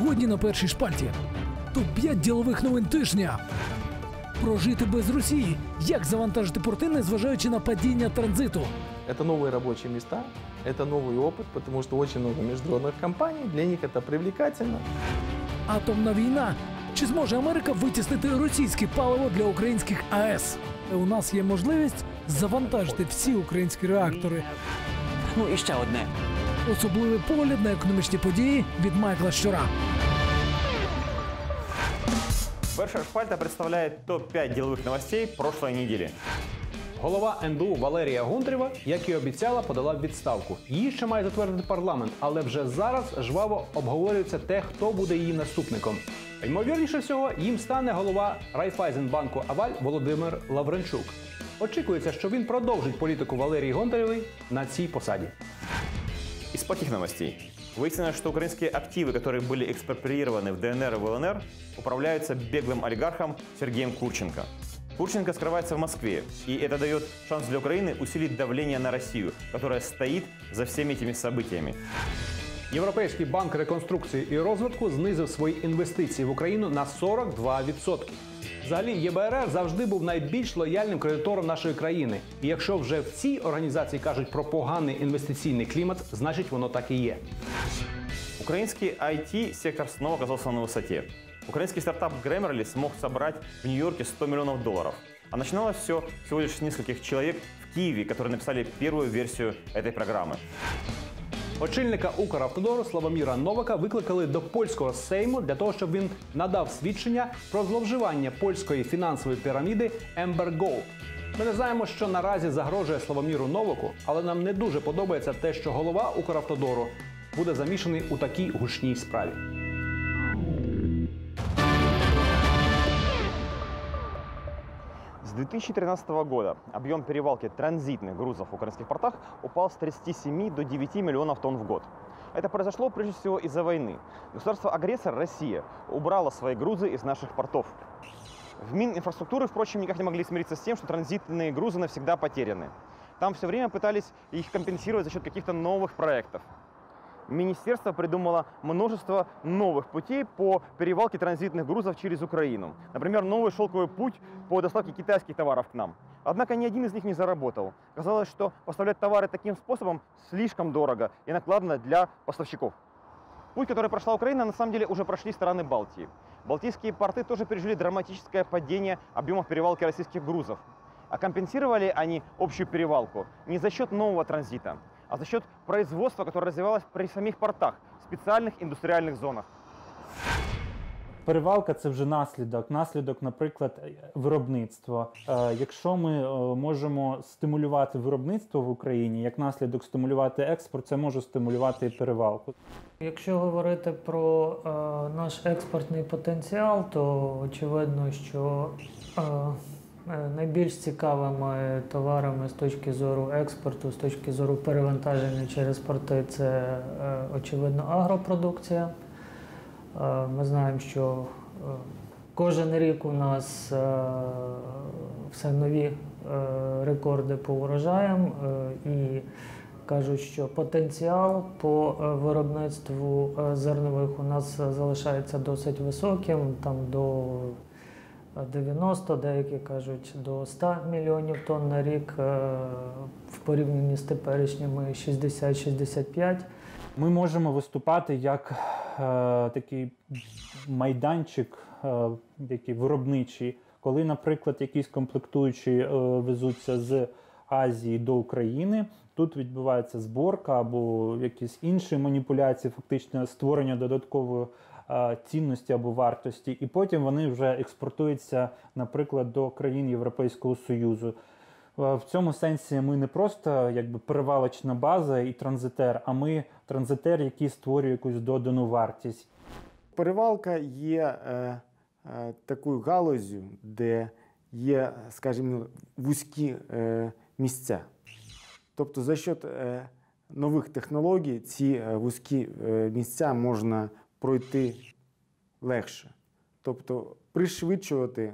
Сьогодні на першій шпальті топ-5 ділових новин тижня. Прожити без Росії. Як завантажити порти, незважаючи на падіння транзиту. Это новые рабочие места, это новый опыт, потому что очень много международных компаний, для них это привлекательно. Атомна війна. Чи зможе Америка витіснити російське паливо для українських АЕС? У нас є можливість завантажити всі українські реактори. Ну і ще одне. Особливий погляд на економічні події від Майкла Щура. Перша шпальта представляет топ-5 деловых новостей прошлой недели. Голова НБУ Валерія Гундрєва, як і обіцяла, подала відставку. Її ще має затвердити парламент, але вже зараз жваво обговорюється те, хто буде її наступником. Ймовірніше всього, їм стане голова Райфайзенбанку Аваль Володимир Лавренчук. Очікується, що він продовжить політику Валерії Гонтарєвої на цій посаді. Из плохих новостей. Выяснилось, что украинские активы, которые были экспроприированы в ДНР и в ЛНР, управляются беглым олигархом Сергеем Курченко. Курченко скрывается в Москве, и это дает шанс для Украины усилить давление на Россию, которая стоит за всеми этими событиями. Європейський банк реконструкції і розвитку знизив свої інвестиції в Україну на 42%. Взагалі, ЄБРР завжди був найбільш лояльним кредитором нашої країни. І якщо вже в цій організації кажуть про поганий інвестиційний клімат, значить воно так і є. Украинский IT-сектор снова оказался на высоте. Украинский стартап Grammarly смог собрать в Нью-Йорке 100 миллионов долларов. А начиналось все всего лишь с нескольких человек в Киеве, которые написали первую версию этой программы. Очільника Укравтодору Славоміра Новака викликали до польського сейму для того, щоб він надав свідчення про зловживання польської фінансової піраміди Ember Gold. Ми не знаємо, що наразі загрожує Славоміру Новаку, але нам не дуже подобається те, що голова Укравтодору буде замішаний у такій гучній справі. С 2013 года объем перевалки транзитных грузов в украинских портах упал с 37 до 9 миллионов тонн в год. Это произошло прежде всего из-за войны. Государство-агрессор Россия убрало свои грузы из наших портов. В Мининфраструктуры, впрочем, никак не могли смириться с тем, что транзитные грузы навсегда потеряны. Там все время пытались их компенсировать за счет каких-то новых проектов. Министерство придумало множество новых путей по перевалке транзитных грузов через Украину. Например, новый шелковый путь по доставке китайских товаров к нам. Однако ни один из них не заработал. Казалось, что поставлять товары таким способом слишком дорого и накладно для поставщиков. Путь, который прошла Украина, на самом деле уже прошли страны Балтии. Балтийские порты тоже пережили драматическое падение объемов перевалки российских грузов. А компенсировали они общую перевалку не за счет нового транзита, а за счет производства, которое развивалось при самих портах, в специальных индустриальных зонах. Перевалка це вже наслідок. Наслідок, наприклад, виробництва. Е, Якщо ми е, можемо стимулювати виробництво в Україні, як наслідок стимулювати експорт, це може стимулювати і перевалку. Якщо говорити про е, наш експортний потенціал, то очевидно, що е, найбільш цікавими товарами з точки зору експорту, з точки зору перевантаження через порти, це е, очевидно агропродукція. Е, Ми знаємо, що е, кожен рік у нас е, все нові е, рекорди по урожаям е, і кажуть, що потенціал по е, виробництву е, зернових у нас е, залишається досить високим, там до 90, деякі кажуть до 100 мільйонів тонн на рік е, в порівнянні з теперішніми 60-65. Ми можемо виступати як е, такий майданчик, е, який виробничий, коли, наприклад, якісь комплектуючі е, везуться з Азії до України. Тут відбувається зборка або якісь інші маніпуляції, фактично створення додаткової цінності або вартості, і потім вони вже експортуються, наприклад, до країн Європейського Союзу. Е, В цьому сенсі ми не просто якби перевалочна база і транзитер, а ми транзитер, який створює якусь додану вартість. Перевалка є е, е, такою галузю, де є, скажімо, вузькі е, місця. Тобто за счет е, нових технологій ці е, вузькі е, місця можна пройти легше. Тобто пришвидшувати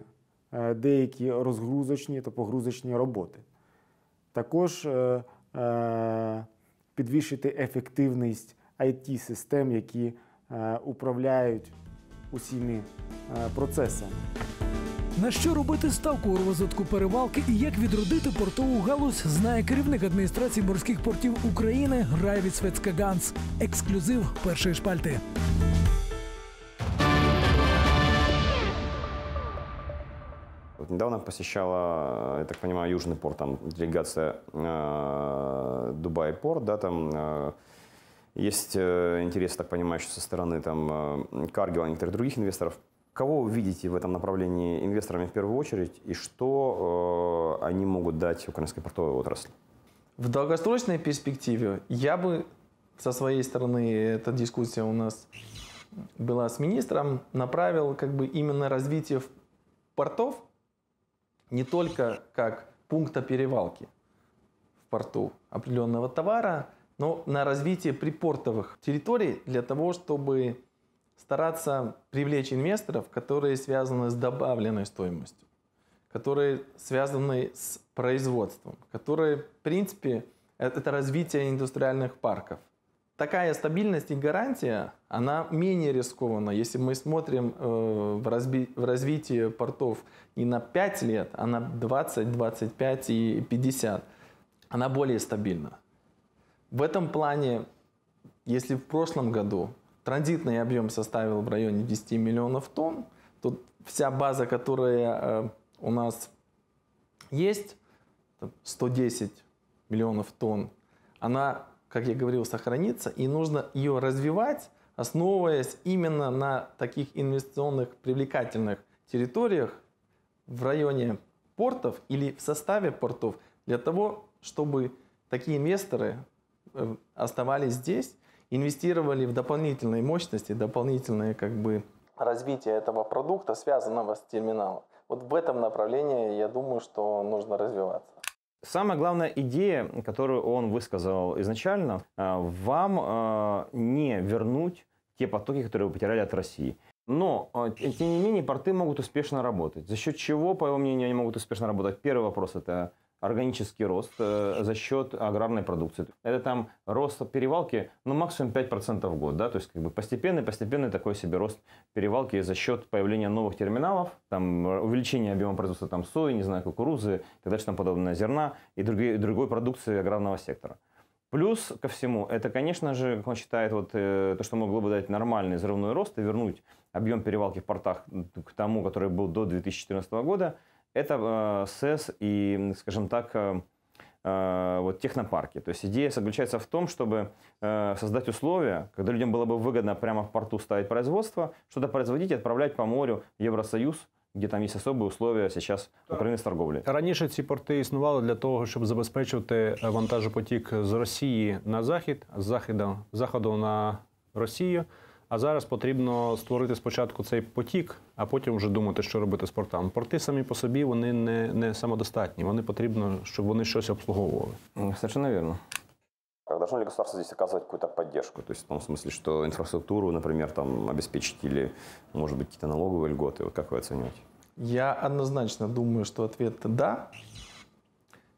е, деякі розгрузочні та погрузочні роботи. Також е, е, підвищити ефективність IT-систем, які е, управляють усіми процесами. На що робити ставку у розвитку перевалки і як відродити портову галузь, знає керівник адміністрації морських портів України Райві Свецька Ганс. Ексклюзив першої шпальти. Вот недавно посещала, я так понимаю, Южный порт, там делегация э, Дубай порт, да, там э, есть э, интерес, так понимаю, еще со стороны там э, Каргила и некоторых других инвесторов. Кого вы видите в этом направлении инвесторами в первую очередь и что э, они могут дать украинской портовой отрасли? В долгосрочной перспективе я бы со своей стороны, эта дискуссия у нас была с министром, направил как бы именно развитие портов не только как пункта перевалки в порту определенного товара, но на развитие припортовых территорий для того, чтобы стараться привлечь инвесторов, которые связаны с добавленной стоимостью, которые связаны с производством, которые, в принципе, э- это развитие индустриальных парков. Такая стабильность и гарантия, она менее рискована, если мы смотрим э, в, разби- в развитие портов не на 5 лет, а на 20, 25 и 50. Она более стабильна. В этом плане, если в прошлом году транзитный объем составил в районе 10 миллионов тонн, то вся база, которая э, у нас есть, там, 110 миллионов тонн, она, как я говорил, сохранится, и нужно ее развивать, основываясь именно на таких инвестиционных привлекательных территориях в районе портов или в составе портов, для того, чтобы такие инвесторы э, оставались здесь, инвестировали в дополнительные мощности, дополнительное как бы развитие этого продукта, связанного с терминалом. Вот в этом направлении, я думаю, что нужно развиваться. Самая главная идея, которую он высказал изначально, э, вам э, не вернуть те потоки, которые вы потеряли от России. Но, э, тем не менее, порты могут успешно работать. За счет чего, по его мнению, они могут успешно работать? Первый вопрос – это органический рост э, за счет аграрной продукции. Это там рост перевалки, ну, максимум 5% в год, да, то есть как бы постепенный, постепенный такой себе рост перевалки за счет появления новых терминалов, там э, увеличения объема производства там сои, не знаю, кукурузы и так дальше, там подобное, зерна и другой, другой продукции аграрного сектора. Плюс ко всему, это, конечно же, как он считает, вот, э, то, что могло бы дать нормальный взрывной рост и вернуть объем перевалки в портах к тому, который был до 2014 года, это э, СЭС и, скажем так, э, э, вот технопарки. То есть идея заключается в том, чтобы э, создать условия, когда людям было бы выгодно прямо в порту ставить производство, что-то производить и отправлять по морю в Евросоюз, где там есть особые условия сейчас Украины с торговлей. Раніше ці порти існували для того, щоб забезпечувати вантажопотік з Росії на захід, з заходу, заходу на Росію. А зараз потрібно створити спочатку цей потік, а потім вже думати, що робити з портами. Порти самі по собі вони не, не самодостатні. Вони потрібно, щоб вони щось обслуговували. М, Совершенно верно. Должно ли государство здесь оказывать какую-то поддержку? То есть в том смысле, что инфраструктуру, например, там обеспечить или, может быть, какие-то налоговые льготы? Вот как вы оцениваете? Я однозначно думаю, что ответ «да».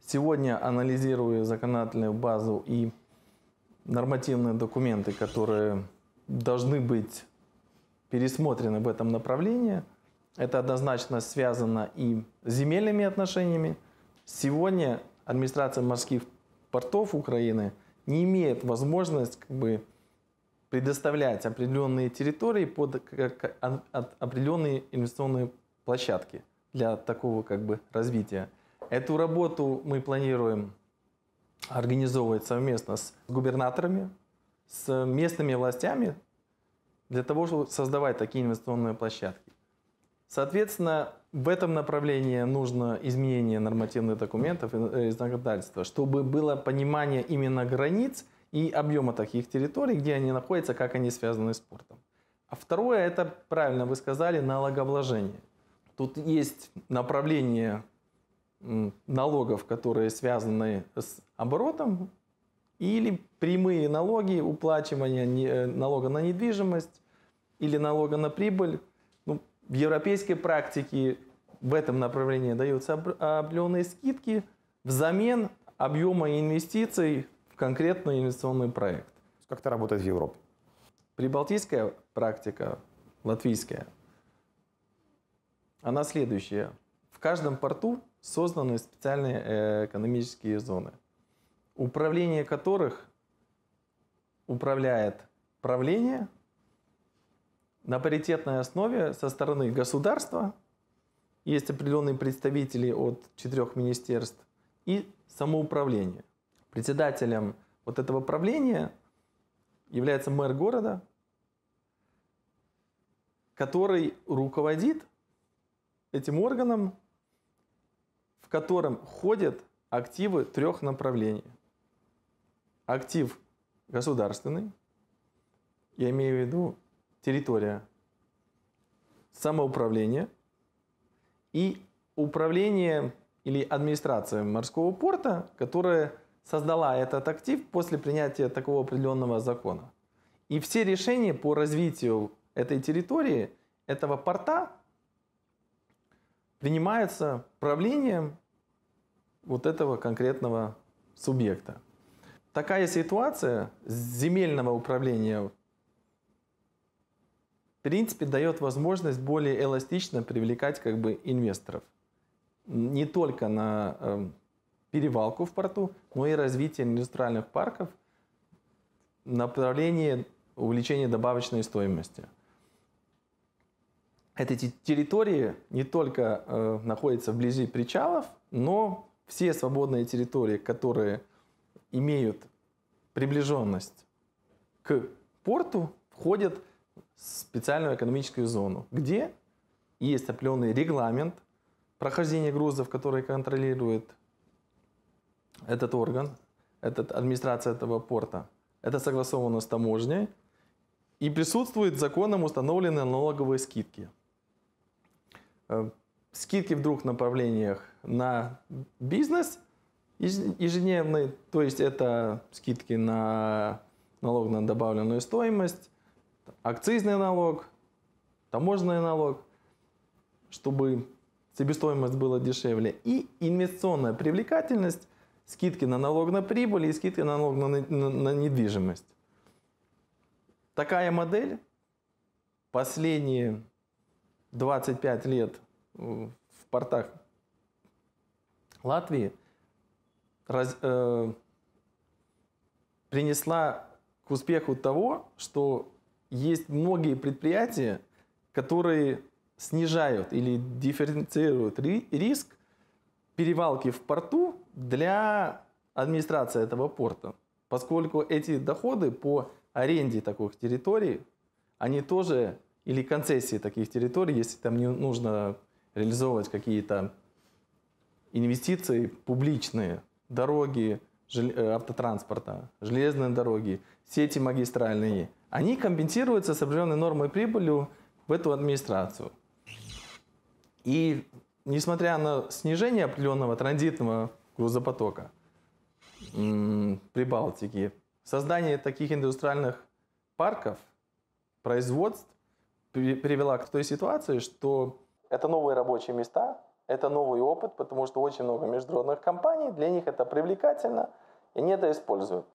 Сегодня, анализируя законодательную базу и нормативные документы, которые должны быть пересмотрены в этом направлении, это однозначно связано и с земельными отношениями. Сегодня администрация морских портов Украины не имеет возможность как бы, предоставлять определенные территории под как- определенные инвестиционные площадки для такого как бы развития. Эту работу мы планируем организовывать совместно с губернаторами, с местными властями для того, чтобы создавать такие инвестиционные площадки. Соответственно, в этом направлении нужно изменение нормативных документов и законодательства, чтобы было понимание именно границ и объема таких территорий, где они находятся, как они связаны с спортом. А второе, это правильно вы сказали, налогообложение. Тут есть направление налогов, которые связаны с оборотом, или прямые налоги, уплачивание э, налога на недвижимость или налога на прибыль. Ну, в европейской практике в этом направлении даются определенные скидки взамен объема инвестиций в конкретный инвестиционный проект. Как это работает в Европе? Прибалтийская практика, латвийская, она следующая. В каждом порту созданы специальные э, экономические зоны, управление которых управляет правление на паритетной основе со стороны государства. Есть определенные представители от четырех министерств и самоуправление. Председателем вот этого правления является мэр города, который руководит этим органом, в котором ходят активы трех направлений. Актив государственный, я имею в виду территория, самоуправление и управление или администрация морского порта, которая создала этот актив после принятия такого определенного закона. И все решения по развитию этой территории, этого порта, принимаются правлением вот этого конкретного субъекта. Такая ситуация земельного управления в принципе дает возможность более эластично привлекать как бы инвесторов. Не только на э, перевалку в порту, но и развитие индустриальных парков в направлении увеличения добавочной стоимости. Эти территории не только э, находятся вблизи причалов, но все свободные территории, которые имеют приближенность к порту, входят в специальную экономическую зону, где есть определенный регламент прохождения грузов, который контролирует этот орган, этот, администрация этого порта. Это согласовано с таможней. И присутствуют законом установленные налоговые скидки – Э, скидки в двух направлениях на бизнес ежедневный, то есть это скидки на налог на добавленную стоимость, акцизный налог, таможенный налог, чтобы себестоимость была дешевле, и инвестиционная привлекательность, скидки на налог на прибыль и скидки на налог на, на, на недвижимость. Такая модель последние 25 лет в портах Латвии раз, э, принесла к успеху того, что есть многие предприятия, которые снижают или дифференцируют риск перевалки в порту для администрации этого порта, поскольку эти доходы по аренде таких территорий, они тоже или концессии таких территорий, если там не нужно реализовывать какие-то инвестиции публичные, дороги, э, автотранспорта, железные дороги, сети магистральные, они компенсируются с определенной нормой прибылью в эту администрацию. И несмотря на снижение определенного транзитного грузопотока при Балтике, создание таких индустриальных парков, производств привела к той ситуации, что это новые рабочие места, это новый опыт, потому что очень много международных компаний, для них это привлекательно, и они это используют.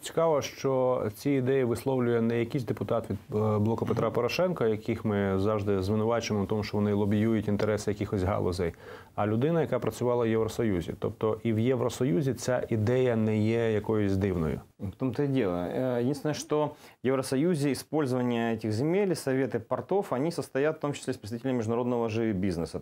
Цікаво, що ці ідеї висловлює не якийсь депутат від е, блоку Петра Порошенка, яких ми завжди звинувачуємо в тому, що вони лобіюють інтереси якихось галузей, а людина, яка працювала в Євросоюзі. Тобто і в Євросоюзі ця ідея не є якоюсь дивною. В том-то и дело. Э, единственное, что в Евросоюзе использование этих земель, советы портов, они состоят в том числе из представителей международного же бизнеса.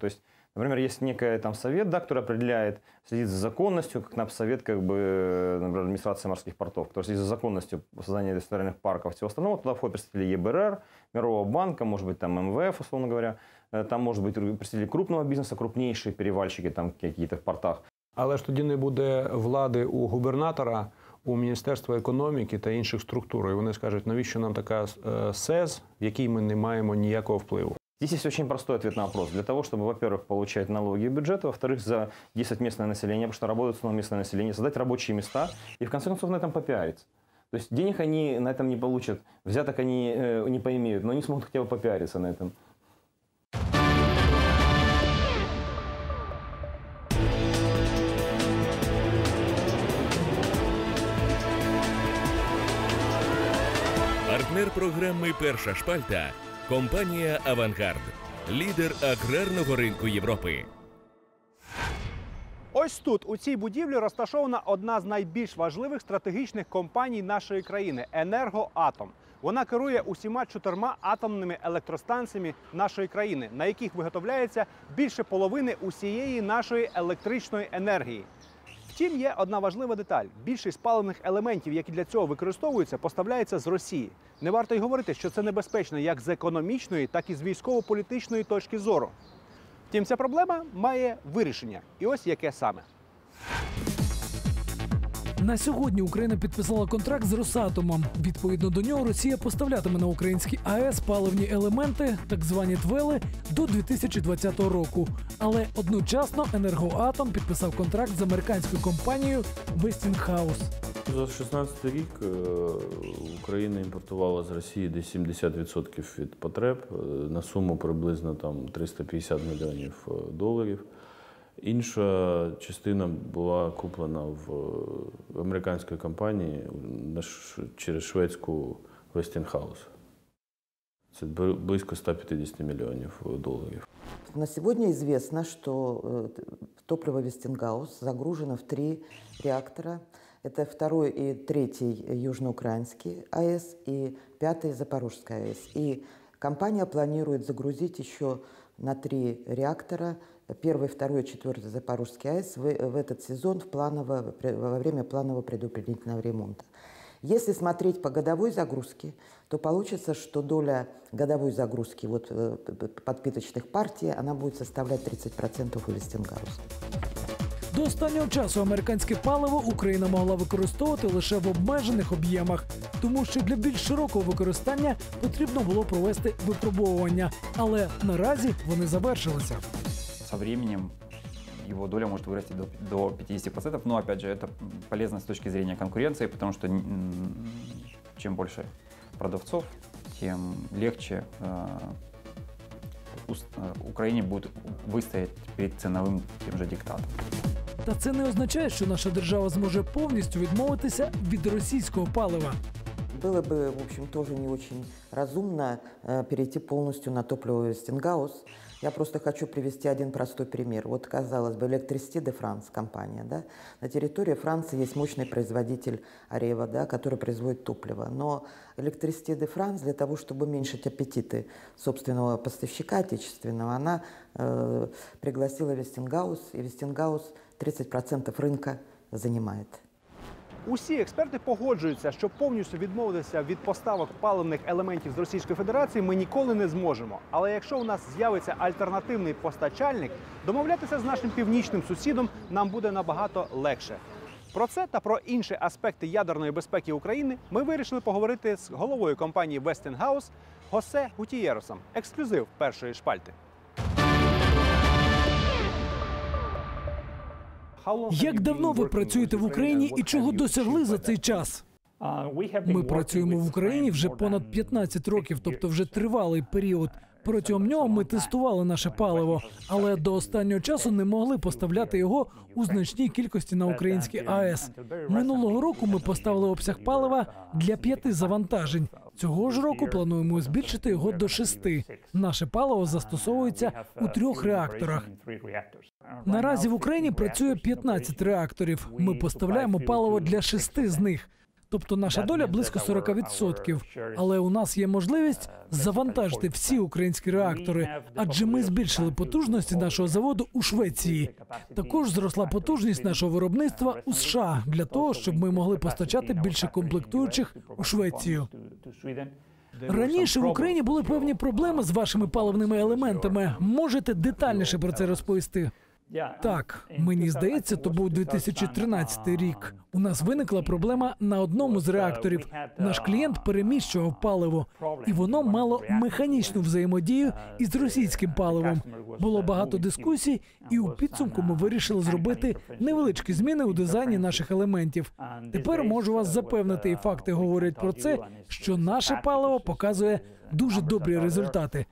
То есть Например, есть некий там совет, да, который определяет, следит за законностью, как напсовет, как бы, э, например, администрация морских портов, который следит за законностью создания индустриальных парков и всего остального. Туда входят представители ЕБРР, Мирового банка, может быть, там МВФ, условно говоря. Э, Там, может быть, представители крупного бизнеса, крупнейшие перевальщики там какие-то в портах. Але ж тоді не буде влади у губернатора, у Міністерства економіки та інших структур. І вони скажуть, навіщо нам така е, СЕЗ, в якій ми не маємо ніякого впливу. Здесь есть очень простой ответ на вопрос. Для того, чтобы, во-первых, получать налоги и бюджет, во-вторых, за действовать местное население, потому что работают основном местное население, создать рабочие места и, в конце концов, на этом попиариться. То есть денег они на этом не получат, взяток они э, не поимеют, но они смогут хотя бы попиариться на этом. Партнер програми Перша шпальта компанія Авангард, лідер аграрного ринку Європи. Ось тут, у цій будівлі, розташована одна з найбільш важливих стратегічних компаній нашої країни енергоатом. Вона керує усіма чотирма атомними електростанціями нашої країни, на яких виготовляється більше половини усієї нашої електричної енергії. Втім, є одна важлива деталь: більшість паливних елементів, які для цього використовуються, поставляються з Росії. Не варто й говорити, що це небезпечно як з економічної, так і з військово-політичної точки зору. Втім, ця проблема має вирішення. І ось яке саме. На сьогодні Україна підписала контракт з Росатомом. Відповідно до нього, Росія поставлятиме на українські АЕС паливні елементи, так звані твели, до 2020 року. Але одночасно енергоатом підписав контракт з американською компанією Westinghouse. За 16 рік е, Україна імпортувала з Росії десь 70% від потреб е, на суму приблизно там 350 мільйонів е, доларів. Інша частина була куплена в е, американської компанії на ш- через шведську Westinghouse. Це бли- близько 150 мільйонів е, доларів. На сегодня известно, что э, т- топливо Вестингаус загружено в три реактора. Это второй и третий южноукраинский АЭС и пятый Запорожский АЭС. И компания планирует загрузить еще на три реактора первый, второй, четвертый Запорожский АЭС в, в этот сезон в планово, во время планового предупредительного ремонта. Если смотреть по годовой загрузке, то получится, что доля годовой загрузки вот, э, подпиточных партий, она будет составлять 30% у Вестингауса. До останнього часу американське паливо Україна могла використовувати лише в обмежених об'ємах, тому що для більш широкого використання потрібно було провести випробовування. Але наразі вони завершилися. со временем его доля может вырасти до, до 50%. Но, опять же, это полезно с точки зрения конкуренции, потому что м, чем больше продавцов, тем легче э, ус- э, Украине будет выстоять перед ценовым тем же диктатом. Та це не означає, що наша держава зможе повністю відмовитися від російського палива. Было бы, в общем, тоже не очень разумно э, перейти полностью на топливо Вестингаус. Я просто хочу привести один простой пример. Вот, казалось бы, Электристи де Франс компания, да? На территории Франции есть мощный производитель Арева, да, который производит топливо. Но Электристи де Франс для того, чтобы уменьшить аппетиты собственного поставщика отечественного, она э, пригласила Вестингаус, и Вестингаус 30% рынка занимает. Усі експерти погоджуються, що повністю відмовитися від поставок паливних елементів з Російської Федерації ми ніколи не зможемо. Але якщо у нас з'явиться альтернативний постачальник, домовлятися з нашим північним сусідом нам буде набагато легше. Про це та про інші аспекти ядерної безпеки України ми вирішили поговорити з головою компанії Westinghouse Госе Гутієросом. Ексклюзив першої шпальти. Як давно ви працюєте в Україні і чого досягли за цей час? Ми працюємо в Україні вже понад 15 років, тобто вже тривалий період. Протягом нього ми тестували наше паливо, але до останнього часу не могли поставляти його у значній кількості на українські АЕС. Минулого року ми поставили обсяг палива для п'яти завантажень. Цього ж року плануємо збільшити його до шести. Наше паливо застосовується у трьох реакторах. Наразі в Україні працює 15 реакторів. Ми поставляємо паливо для шести з них. Тобто наша доля близько 40%. Але у нас є можливість завантажити всі українські реактори, адже ми збільшили потужності нашого заводу у Швеції. Також зросла потужність нашого виробництва у США для того, щоб ми могли постачати більше комплектуючих у Швецію. Раніше в Україні були певні проблеми з вашими паливними елементами. Можете детальніше про це розповісти? Так, мені здається, то був 2013 рік. У нас виникла проблема на одному з реакторів. Наш клієнт переміщував паливо, і воно мало механічну взаємодію із російським паливом. Було багато дискусій, і у підсумку ми вирішили зробити невеличкі зміни у дизайні наших елементів. Тепер можу вас запевнити, і факти говорять про це, що наше паливо показує дуже добрі результати.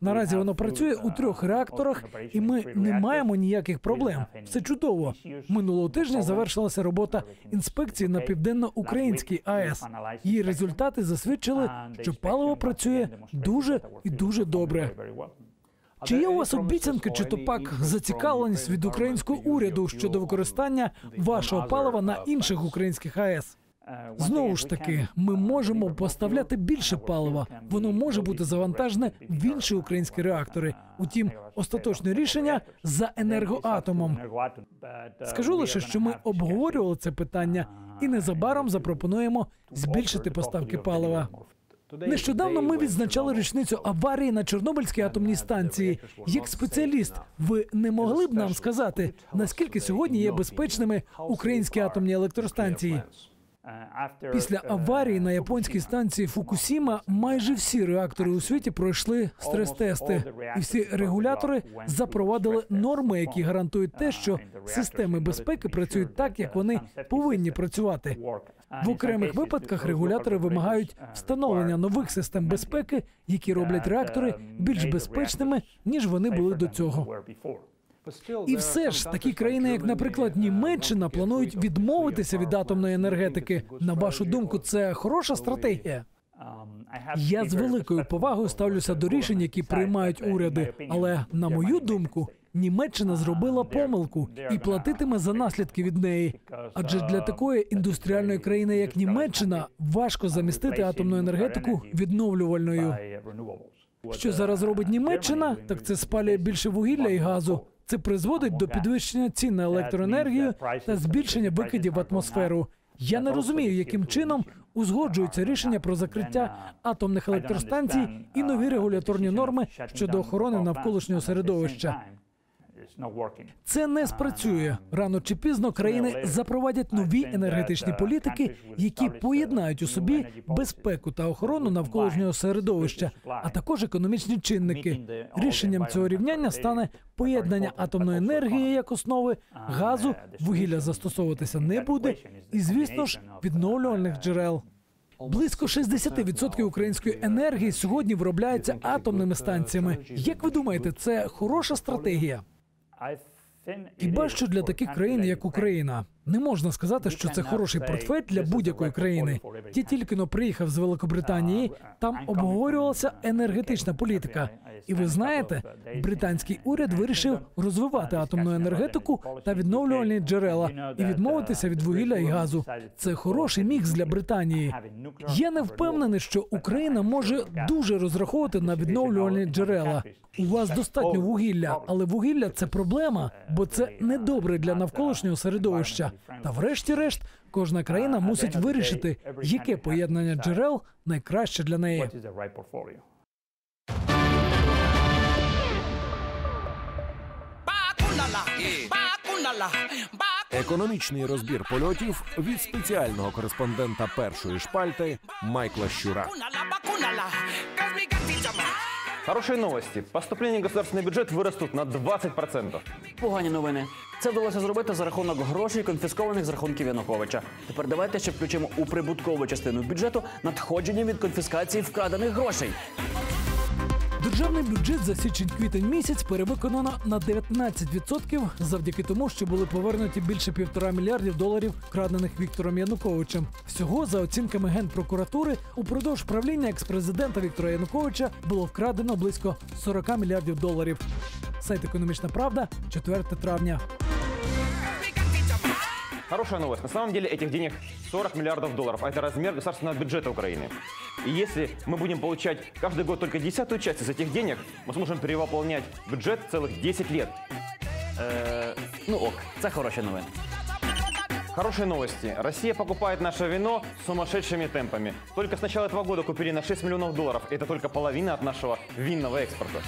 Наразі воно працює у трьох реакторах, і ми не маємо ніяких проблем. Все чудово. Минулого тижня завершилася робота інспекції на південно-українській АЕС. Її результати засвідчили, що паливо працює дуже і дуже добре. Чи є у вас обіцянки, чи то пак зацікавленість від українського уряду щодо використання вашого палива на інших українських АЕС? Знову ж таки, ми можемо поставляти більше палива. Воно може бути завантажене в інші українські реактори. Утім, остаточне рішення за енергоатомом. Скажу лише, що ми обговорювали це питання, і незабаром запропонуємо збільшити поставки палива. Нещодавно ми відзначали річницю аварії на Чорнобильській атомній станції. Як спеціаліст, ви не могли б нам сказати, наскільки сьогодні є безпечними українські атомні електростанції? Після аварії на японській станції Фукусіма майже всі реактори у світі пройшли стрес-тести, і всі регулятори запровадили норми, які гарантують те, що системи безпеки працюють так, як вони повинні працювати. В окремих випадках регулятори вимагають встановлення нових систем безпеки, які роблять реактори більш безпечними ніж вони були до цього. І все ж такі країни, як, наприклад, Німеччина, планують відмовитися від атомної енергетики. На вашу думку, це хороша стратегія? Я з великою повагою ставлюся до рішень, які приймають уряди. Але на мою думку, Німеччина зробила помилку і платитиме за наслідки від неї. Адже для такої індустріальної країни, як Німеччина, важко замістити атомну енергетику відновлювальною. Що зараз робить Німеччина, так це спалює більше вугілля і газу. Це призводить до підвищення цін на електроенергію та збільшення викидів в атмосферу. Я не розумію, яким чином узгоджуються рішення про закриття атомних електростанцій і нові регуляторні норми щодо охорони навколишнього середовища. Це не спрацює рано чи пізно. Країни запровадять нові енергетичні політики, які поєднають у собі безпеку та охорону навколишнього середовища, а також економічні чинники. Рішенням цього рівняння стане поєднання атомної енергії як основи, газу, вугілля застосовуватися не буде, і звісно ж відновлювальних джерел. Близько 60% української енергії сьогодні виробляється атомними станціями. Як ви думаєте, це хороша стратегія? Хіба що для таких країн, як Україна, не можна сказати, що це хороший портфель для будь-якої країни. Я тільки но приїхав з Великобританії. Там обговорювалася енергетична політика. І ви знаєте, британський уряд вирішив розвивати атомну енергетику та відновлювальні джерела і відмовитися від вугілля і газу. Це хороший мікс для Британії. Я не впевнений, що Україна може дуже розраховувати на відновлювальні джерела. У вас достатньо вугілля, але вугілля це проблема, бо це недобре для навколишнього середовища. Та, врешті-решт, кожна країна мусить вирішити, яке поєднання джерел найкраще для неї. Економічний розбір польотів від спеціального кореспондента першої шпальти Майкла Щура. Хорошие новости. Поступления в государственный бюджет вырастут на 20%. Погані новини. Це вдалося зробити за рахунок грошей, конфіскованих з рахунків Януковича. Тепер давайте ще включимо у прибуткову частину бюджету надходження від конфіскації вкрадених грошей. Державний бюджет за січень-квітень місяць перевиконано на 19% завдяки тому, що були повернуті більше півтора мільярдів доларів, вкрадених Віктором Януковичем. Всього за оцінками генпрокуратури упродовж правління експрезидента Віктора Януковича було вкрадено близько 40 мільярдів доларів. Сайт Економічна Правда, 4 травня. Хорошая новость. На самом деле этих денег 40 миллиардов долларов. А это размер государственного бюджета Украины. И если мы будем получать каждый год только десятую часть из этих денег, мы сможем перевыполнять бюджет целых 10 лет. Е, ну ок, це хороші новини. Хорошие новости. Россия покупает наше вино сумасшедшими темпами. Только с начала этого года купили на 6 миллионов долларов. Это только половина от нашего винного экспорта.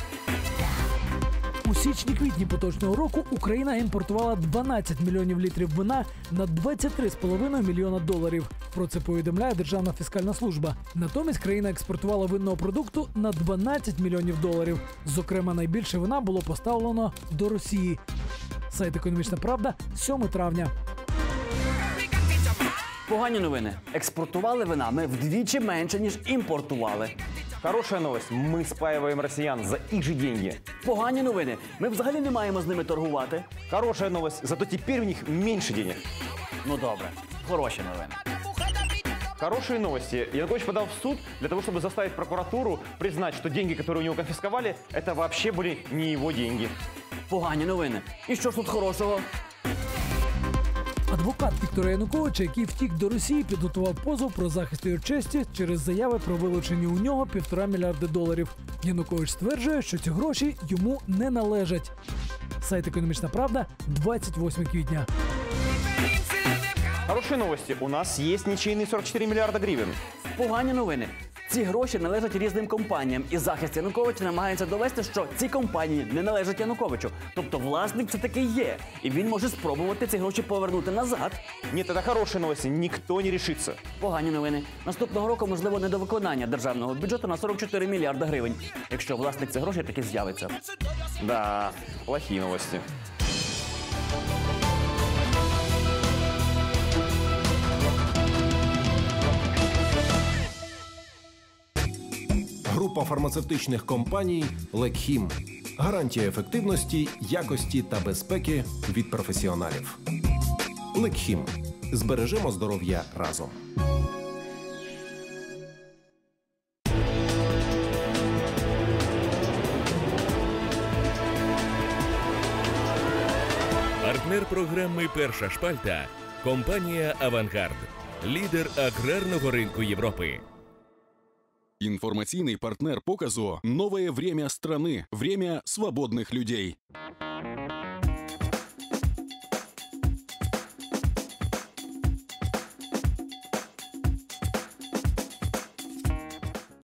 Січні-квітні поточного року Україна імпортувала 12 мільйонів літрів вина на 23,5 мільйона доларів. Про це повідомляє Державна фіскальна служба. Натомість країна експортувала винного продукту на 12 мільйонів доларів. Зокрема, найбільше вина було поставлено до Росії. Сайт Економічна Правда 7 травня. Погані новини. Експортували вина ми вдвічі менше, ніж імпортували. Хорошая новость. Мы спаиваем россиян за их же деньги. Погані новини. Ми взагалі не маємо з ними торгувати. Хорошая новость. Зато теперь у них меньше денег. Ну добре, хороші новини. Хорошие новости. Янукович подал в суд для того, чтобы заставить прокуратуру признать, что деньги, которые у него конфисковали, это вообще были не его деньги. Погані новини. І що ж тут хорошого? Адвокат Віктора Януковича, який втік до Росії, підготував позов про захист його честі через заяви про вилучення у нього півтора мільярди доларів. Янукович стверджує, що ці гроші йому не належать. Сайт Економічна Правда, 28 квітня. Хорошие новости. У нас есть ничейные 44 миллиарда гривен. Погані новини. Ці гроші належать різним компаніям, і захист Януковича намагається довести, що ці компанії не належать Януковичу. Тобто власник це таки є, і він може спробувати ці гроші повернути назад. Нет, это хорошие новости. Никто не решится. Погані новини. Наступного року можливо недовиконання державного бюджету на 44 мільярда гривень, якщо власник цих грошей таки з'явиться. Да, плохие новости. Група фармацевтичних компаній Лекхім. Гарантія ефективності, якості та безпеки від професіоналів. Лекхім. Збережемо здоров'я разом. Партнер програми Перша шпальта компанія Авангард, лідер аграрного ринку Європи. Информационный партнер показу «Новое время страны. Время свободных людей».